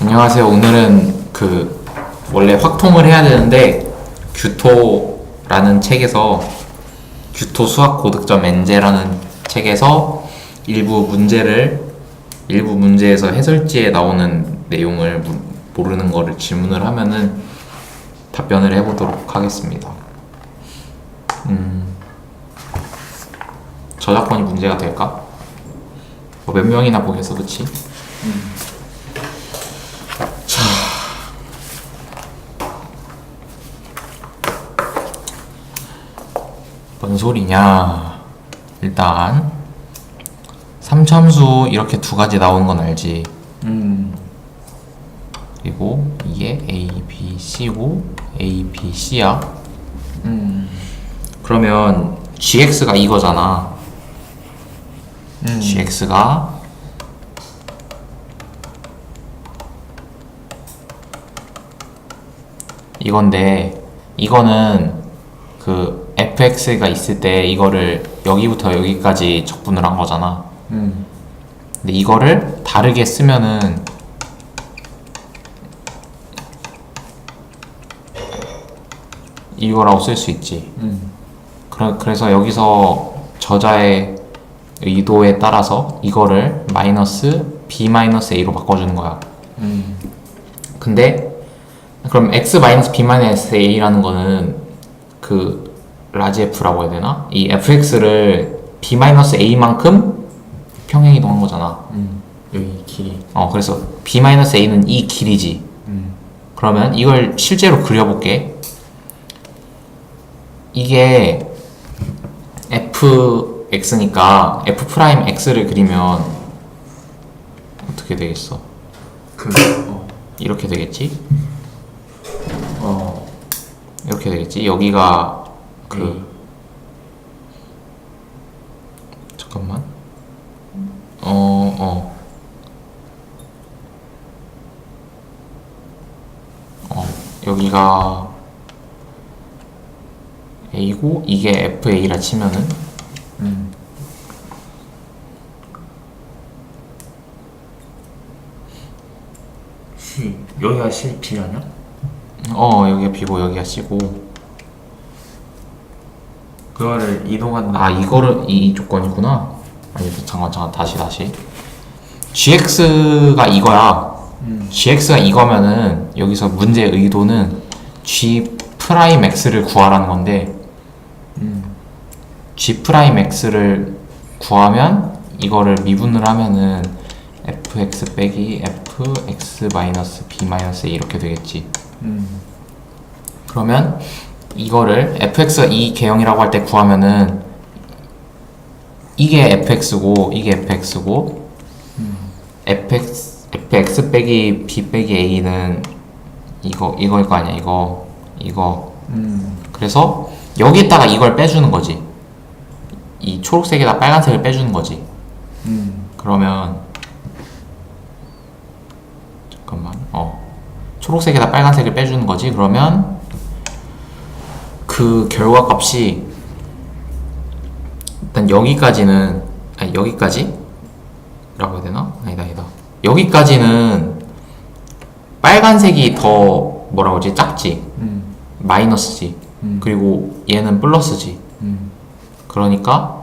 안녕하세요. 오늘은 그 원래 확통을 해야 되는데 규토라는 책에서 규토 수학 고득점 엔제라는 책에서 일부 문제를 일부 문제에서 해설지에 나오는 내용을 무- 모르는 거를 질문을 하면은 답변을 해보도록 하겠습니다. 음, 저작권이 문제가 될까? 뭐 몇 명이나 보겠어, 그치? 뭔 소리냐? 일단 삼참수 이렇게 두 가지 나오는 건 알지. 음. 그리고 이게 A, B, C고 A, B, C야. 음. 그러면 GX가 이거잖아. 음. GX가 이건데 이거는 그 fx가 있을 때 이거를 여기부터 여기까지 적분을 한 거잖아. 음. 근데 이거를 다르게 쓰면은 이거라고 쓸 수 있지. 음. 그러, 그래서 여기서 저자의 의도에 따라서 이거를 마이너스 b 마이너스 a로 바꿔주는 거야. 음. 근데 그럼 x 마이너스 b 마이너스 a라는 거는 그 라지 f라고 해야 되나? 이 fx를 b 마이너스 a만큼 평행 이동한 거잖아. 음. 여기 길이. 어 그래서 b 마이너스 a는 이 길이지. 음. 그러면 이걸 실제로 그려볼게. 이게 fx니까 f 프라임 x를 그리면 어떻게 되겠어? 그 어. 이렇게 되겠지? 어. 이렇게 되겠지? 여기가 그 음. 잠깐만. 어 어. 어 여기가 a고 이게 fa라 치면은 음. C. 여기가 C B라냐? 어 여기가 b고 여기가 c고 그거를 이동한다. 아 이거를 이 조건이구나 아니 잠깐 잠깐 다시 다시 gx가 이거야 음. gx가 이거면은 여기서 문제의 의도는 g 프라임 x를 구하라는 건데 음. g 프라임 x를 구하면 이거를 미분을 하면은 fx 빼기 fx 마이너스 b 마이너스 이렇게 되겠지 음. 그러면 이거를 fx가 이 개형이라고 할 때 구하면은 이게 fx고 이게 fx고 fx fx 빼기 b 빼기 a는 이거 이거일 거 아니야 이거 이거 음. 그래서 여기다가 이걸 빼주는 거지 이 초록색에다 빨간색을 빼주는 거지 음. 그러면 잠깐만 어 초록색에다 빨간색을 빼주는 거지 그러면 그 결과 값이 일단 여기까지는 아니 여기까지? 라고 해야 되나? 아니다 아니다. 여기까지는 빨간색이 더 뭐라고 하지? 작지? 음. 마이너스지? 음. 그리고 얘는 플러스지? 음. 그러니까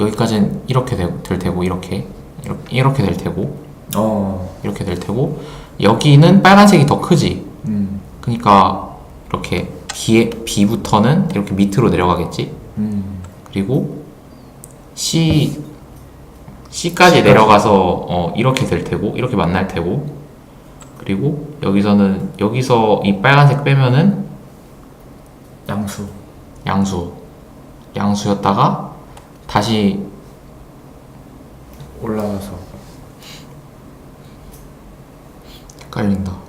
여기까지는 이렇게 될, 될 테고 이렇게. 이렇게, 이렇게 될 테고. 어. 이렇게 될 테고. 여기는 빨간색이 더 크지? 음. 그러니까 이렇게 B에, B부터는 이렇게 밑으로 내려가겠지 음. 그리고 C C까지 내려가서 어, 이렇게 될 테고 이렇게 만날 테고 그리고 여기서는 여기서 이 빨간색 빼면은 양수. 양수 양수였다가 다시 올라가서. 헷갈린다.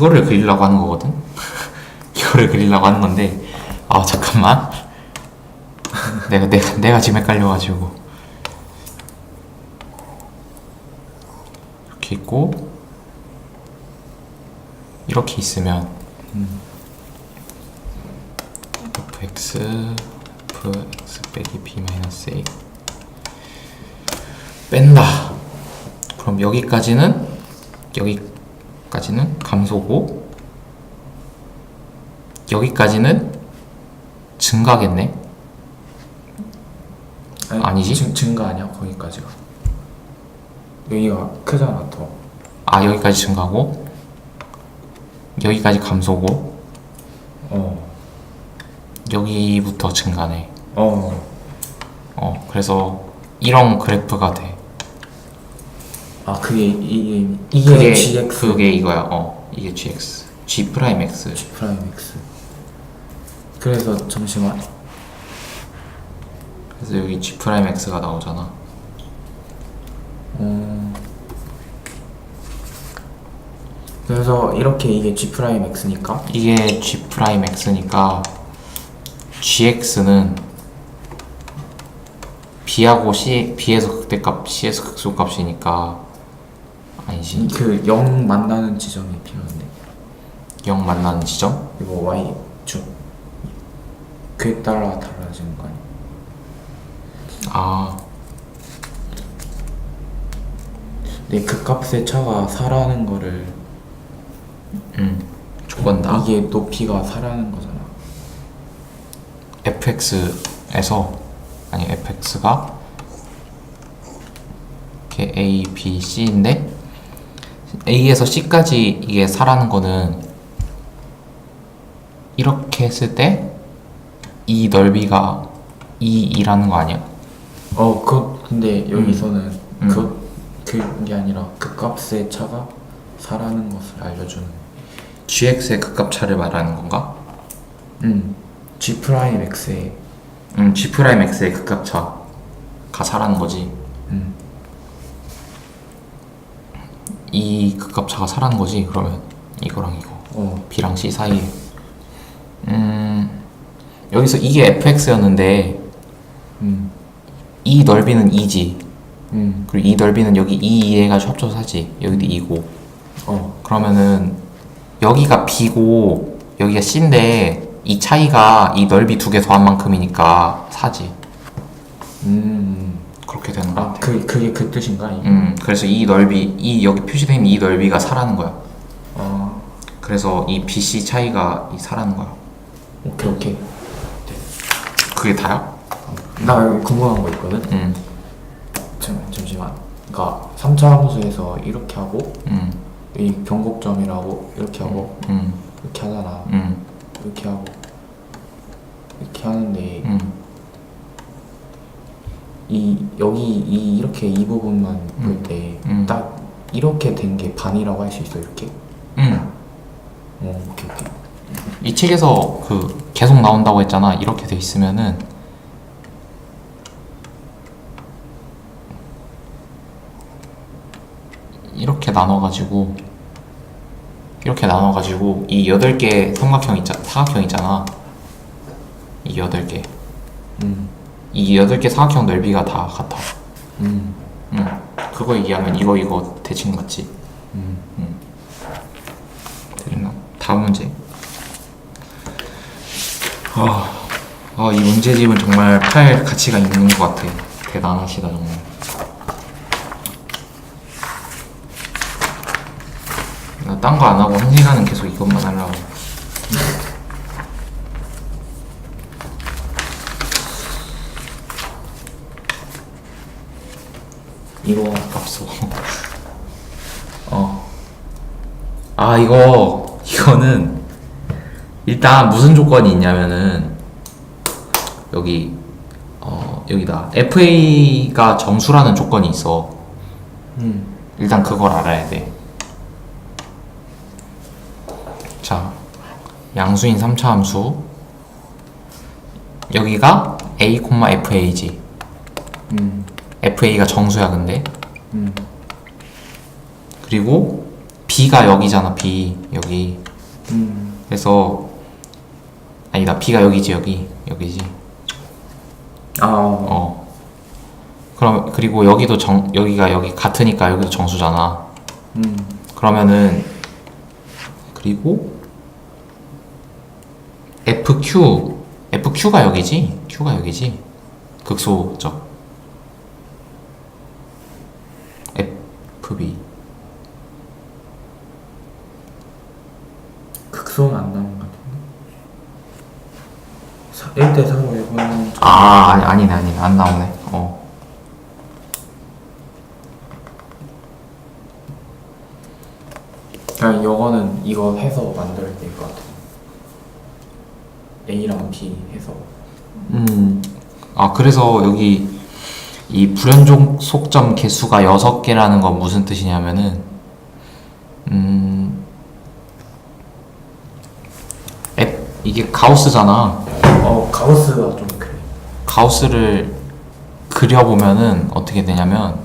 이거를 그리려고 하는 거거든? 이거를 그리려고 하는 건데, 아, 잠깐만. 내가, 내가, 내가 지금 헷갈려가지고. 이렇게 있고, 이렇게 있으면, fx, fx 빼기 b 마이너스 a 뺀다. 그럼 여기까지는 여기 까지는 감소고 여기까지는 증가겠네. 아니 지? 증, 증가 아니야 거기까지가 여기가 크잖아 더아 여기까지 증가고 여기까지 감소고 어. 여기부터 증가네. 어. 어 그래서 이런 그래프가 돼. 아 그게 이게 이게 그게 GX 그게 이거야. 어 이게 GX, G 프라임 X. G 프라임 X 그래서 잠시만 그래서 여기 G 프라임 X가 나오잖아. 어. 그래서 이렇게 이게 G 프라임 X니까 이게 G 프라임 X니까 GX는 B하고 C, B에서 극대값, C에서 극소값이니까 아니지. 그0 만나는 지점이 필요한데 0 만나는 지점? 이거 Y 중 그에 따라 달라지는 거 아니야? 아 근데 그 값의 차가 4라는 거를 음, 조건다. 이게 높이가 4라는 거잖아 fx에서 아니 fx가 이렇게 a, b, c인데 a에서 c까지 이게 4라는 거는 이렇게 했을 때 이 넓이가 2, 2라는 거 아니야? 어, 그 근데 여기서는 음. 그 그게 아니라 그 값의 차가 4라는 것을 알려주는 gx의 극값차를 말하는 건가? 음 G 프라임 X의 음, g 프라임 x의 극값차가 4라는 거지. 음 이 극값차가 4라는 거지. 그러면 이거랑 이거. 어, B랑 C 사이에 음 여기서 이게 fx였는데 음, 이 넓이는 2지. 음, 그리고 이 넓이는 여기 2, 2 해가지고 합쳐서 하지. 여기도 2고. 어, 그러면은 여기가 B고 여기가 C인데 이 차이가 이 넓이 두 개 더한 만큼이니까 4지. 음, 그렇게 되는 거 아, 같아 그 그게 그 뜻인가? 이? 음 그래서 이 넓이 이 여기 표시되어 있는 이 넓이가 4라는 거야 어, 그래서 이 BC 차이가 이 4라는 거야 오케이 오케이. 그게 다야? 나 궁금한 거 있거든. 음, 잠, 잠시만. 그러니까 3차 함수에서 이렇게 하고 음, 이 경곡점이라고 이렇게 하고 음, 이렇게 하잖아. 음, 이렇게 하고 이렇게 하는데 음. 이 여기 이 이렇게 이 부분만 음. 볼때 음. 딱 이렇게 된 게 반이라고 할 수 있어 이렇게. 음. 어 오케이 오케이. 이 책에서 그 계속 나온다고 했잖아. 이렇게 돼 있으면은 이렇게 나눠가지고 이렇게 나눠가지고 이 여덟 개 삼각형 있잖아, 사각형 있잖아. 이 여덟 개, 음. 이 여덟 개 사각형 넓이가 다 같아. 음. 응. 그거 얘기하면 이거 이거 대칭 맞지? 음. 됐나? 다음 문제. 아, 아, 이 문제집은 정말 팔 가치가 있는 것 같아. 대단하시다, 정말. 나 딴 거 안 하고 한 시간은 계속 이것만 하려고. 이거 아깝소. 어. 아, 이거, 이거는, 일단 무슨 조건이 있냐면은, 여기, 어, 여기다. FA가 정수라는 조건이 있어. 음. 일단 그걸 알아야 돼. 자, 양수인 3차 함수. 여기가 a, fa지. 음. Fa가 정수야, 근데. 음. 그리고 b가 여기잖아 b 여기 음. 그래서 아니다 b가 여기지 여기 여기지 아. 어. 어 그럼 그리고 여기도 정 여기가 여기 같으니까 여기도 정수잖아 음. 그러면은 그리고 fq fq가 여기지 q가 여기지 극소적 FB 극소는 안 나온 것 같은데? 1대 3을 해보는 아 아니, 아니네 아니네. 안 나오네. 어. 그냥 이거는 이거 해서 만들어야 될것 같아 A랑 B 해서. 음, 아 그래서 여기 이 불연족 속점 개수가 6개라는 건 무슨 뜻이냐면은 음 앱, 이게 가우스잖아. 어 가우스가 좀 그래. 가우스를 그려보면은 어떻게 되냐면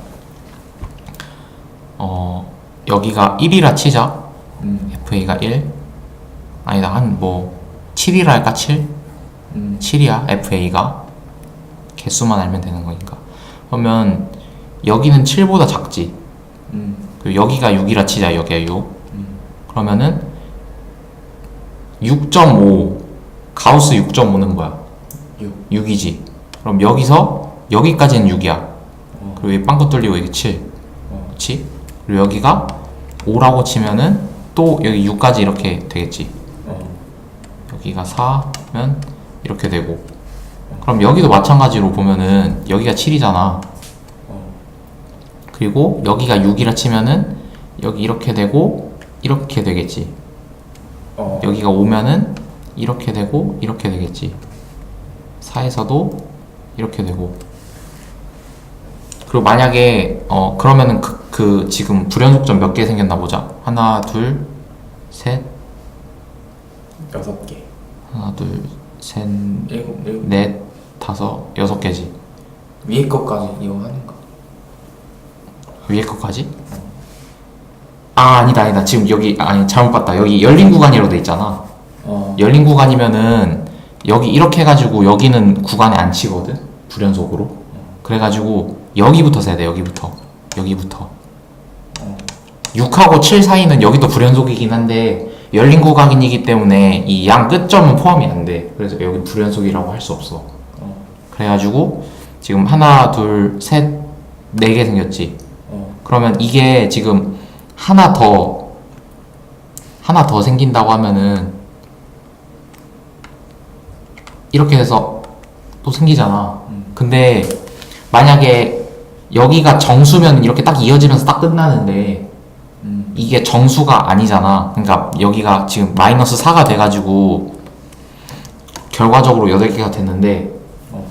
어 여기가 1이라 치자. 음, FA가 1 아니다 한 뭐 7이라 할까? 7? 음, 7이야 FA가. 개수만 알면 되는 거니까 그러면 여기는 7보다 작지. 음, 그리고 여기가 6이라 치자 여기가 6 음. 그러면은 6.5 가우스 6.5는 뭐야. 6 6이지. 그럼 여기서 여기까지는 6이야. 어, 그리고 여기 빵긋 뚫리고 여기 7 어, 그렇지 그리고 여기가 5라고 치면은 또 여기 6까지 이렇게 되겠지. 어, 여기가 4면 이렇게 되고 그럼 여기도 마찬가지로 보면은 여기가 7이잖아. 어, 그리고 여기가 6이라 치면은 여기 이렇게 되고 이렇게 되겠지. 어, 여기가 5면은 이렇게 되고 이렇게 되겠지. 4에서도 이렇게 되고. 그리고 만약에 어 그러면은 그, 그 지금 불연속점 몇 개 생겼나 보자. 하나 둘 셋. 여섯 개. 하나 둘 셋 일곱 일곱. 넷, 다섯, 여섯 개지. 위에 것까지 이거 하는 거 위에 거까지? 아, 아니다, 아니다. 지금 여기, 아니, 잘못 봤다. 여기 열린 구간이라고 돼 있잖아. 어, 열린 구간이면은, 여기 이렇게 해가지고, 여기는 구간에 안 치거든? 불연속으로. 그래가지고, 여기부터 세야 돼, 여기부터. 여기부터. 어, 6하고 7 사이는 여기도 불연속이긴 한데, 열린 구간이기 때문에, 이 양 끝점은 포함이 안 돼. 그래서 여기 불연속이라고 할 수 없어. 어, 그래가지고, 지금 하나, 둘, 셋, 네 개 생겼지. 어, 그러면 이게 지금 하나 더 하나 더 생긴다고 하면은 이렇게 돼서 또 생기잖아. 음. 근데 만약에 여기가 정수면 이렇게 딱 이어지면서 딱 끝나는데 음, 이게 정수가 아니잖아. 그러니까 여기가 지금 마이너스 4가 돼가지고 결과적으로 8개가 됐는데 어.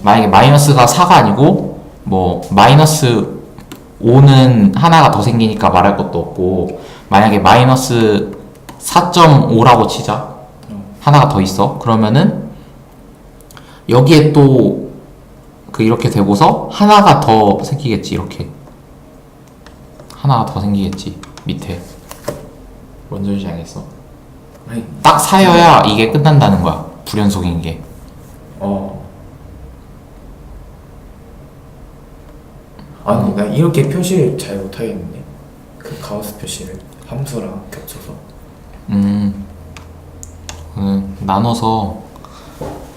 만약에 마이너스가 4가 아니고 뭐 마이너스 5는 하나가 더 생기니까 말할 것도 없고 만약에 마이너스 4.5라고 치자. 어, 하나가 더 있어. 그러면은 여기에 또 그 이렇게 되고서 하나가 더 생기겠지 이렇게. 하나가 더 생기겠지 밑에. 뭔 소리인지 알겠어? 딱 사여야 이게 끝난다는 거야. 불연속인 게. 어. 아니, 나 이렇게 표시를 잘 못하겠는데. 그 가우스 표시를 함수랑 겹쳐서. 음, 음, 나눠서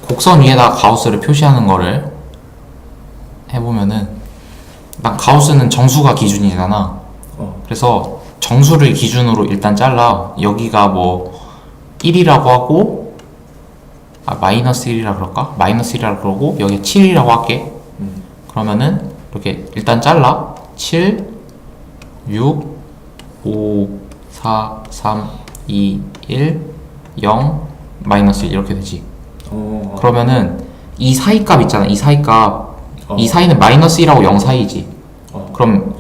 곡선 위에다 가우스를 표시하는 거를 해보면은 난 가우스는 정수가 기준이잖아. 어, 그래서 정수를 기준으로 일단 잘라. 여기가 뭐 1이라고 하고 아 마이너스 1이라 그럴까? 마이너스 1이라 그러고 여기 7이라고 할게. 음, 그러면은 이렇게 일단 잘라. 7 6 5 4 3 2 1 0 마이너스 1 이렇게 되지. 어, 어, 그러면은 이 사이 값 있잖아. 이 사이 값. 이 어, 사이는 마이너스 1하고 0 사이지. 어, 그럼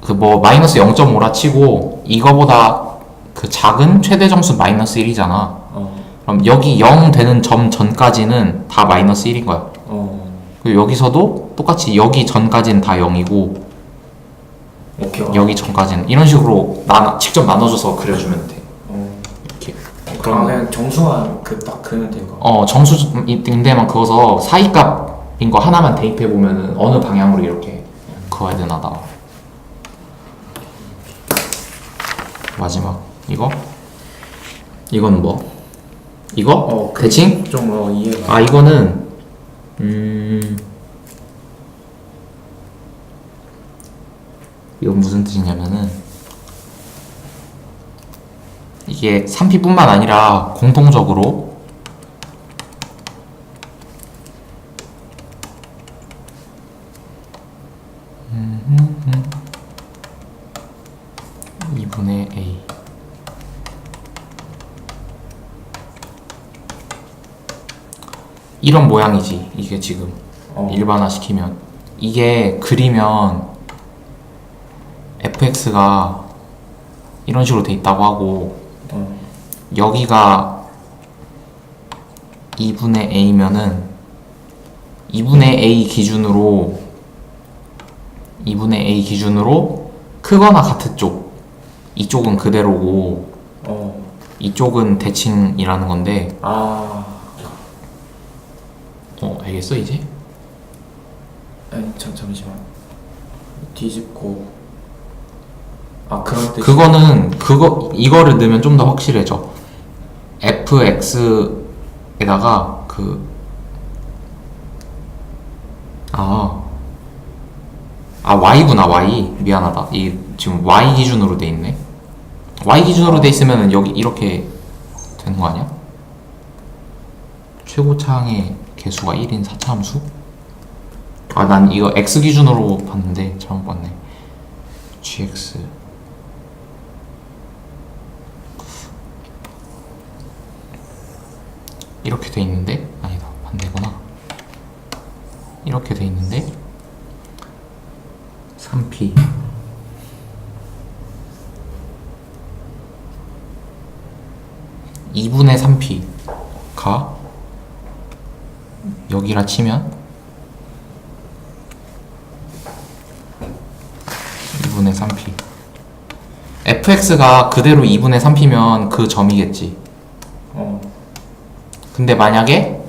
그 뭐 마이너스 0.5라 치고 이거보다 그 작은 최대 점수 마이너스 1이잖아. 어, 그럼 여기 0 되는 점 전까지는 다 마이너스 1인 거야. 어, 그리고 여기서도 똑같이 여기 전까지는 다 0이고 오케이. 어, 여기 전까지는 이런 식으로 나 직접 나눠줘서 그려주면 돼. 어, 이렇게. 그럼 그냥 정수만 그 딱 그면 될 거. 어 정수 인데만 그어서 사이값인 거 하나만 대입해 보면은 어느 방향으로 이렇게 그어야 되나 나와. 마지막 이거 이거는 뭐? 이거 어, 그- 대칭? 좀 어, 이해가. 아 이거는 음. 이건 무슨 뜻이냐면은 이게 3P뿐만 아니라 공통적으로 이런 모양이지 이게 지금 어. 일반화 시키면 이게 그리면 fx가 이런 식으로 돼 있다고 하고 어. 여기가 2분의 a면은 2분의 a 기준으로 2분의 a 기준으로 크거나 같은 쪽 이쪽은 그대로고 어. 이쪽은 대칭이라는 건데 아. 어 알겠어 이제? 아니 잠 잠시만. 뒤집고. 아 그럴 때. 그거는 그거 이거를 넣으면 좀 더 확실해져. fx에다가 그 아. 아 y구나 y 미안하다 이 지금 y 기준으로 돼 있네 y 기준으로 돼 있으면은 여기 이렇게 되는 거 아니야? 최고차항의 개수가 1인 4차 함수? 아 난 이거 x 기준으로 봤는데 잘못 봤네. Gx 이렇게 돼 있는데? 아니다 반대구나. 이렇게 돼 있는데? 3p 이분의 3p가 여기라 치면 2분의 3p fx가 그대로 2분의 3p면 그 점이겠지 어. 근데 만약에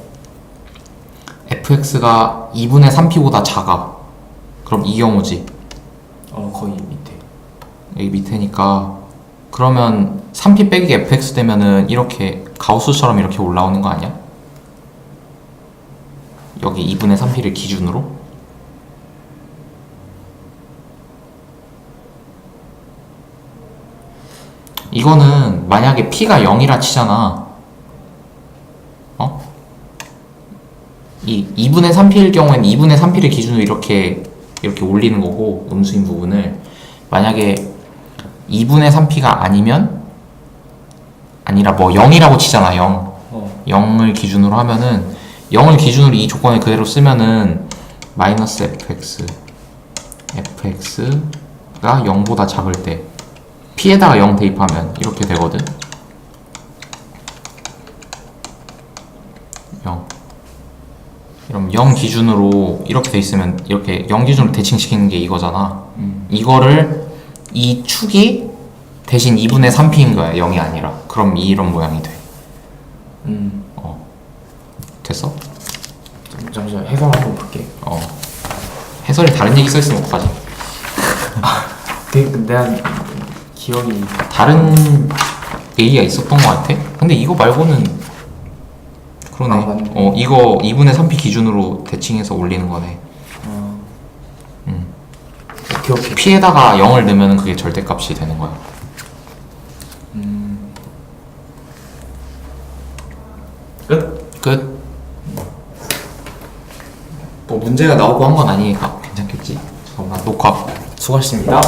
fx가 2분의 3p보다 작아 그럼 이 경우지 어 거의 밑에. 여기 밑에니까 그러면 3p 빼기 fx 되면은 이렇게 가우스처럼 이렇게 올라오는 거 아니야? 여기 2분의 3p를 기준으로 이거는 만약에 p가 0이라 치잖아 어? 이 2분의 3p일 경우에는 2분의 3p를 기준으로 이렇게 이렇게 올리는 거고 음수인 부분을 만약에 2분의 3p가 아니면 아니라 뭐 0이라고 치잖아 0 어. 0을 기준으로 하면은 0을 기준으로 이 조건을 그대로 쓰면은 마이너스 fx fx가 0보다 작을 때 p에다가 0 대입하면 이렇게 되거든. 0 그럼 0 기준으로 이렇게 돼 있으면 이렇게 0 기준으로 대칭시키는 게 이거잖아. 음. 이거를 이 축이 대신 2분의 3p인 거야 0이 아니라. 그럼 이런 모양이 돼. 음. 됐어? 잠, 잠시만 해설 한번 볼게. 어 해설이 다른 얘기 써있으면 어떡하지? 그 내가 기억이 다른 얘기가 있었던 것 같아? 근데 이거 말고는 그러네 아, 맞네. 어 이거 2분의 3p 기준으로 대칭해서 올리는 거네 어. 음. 오케이 오케이. p에다가 0을 넣으면 그게 절대값이 되는 거야 음. 끝. 끝. 뭐 문제가 나오고 한 건 아니니까 괜찮겠지? 잠깐만 녹화. 수고하셨습니다.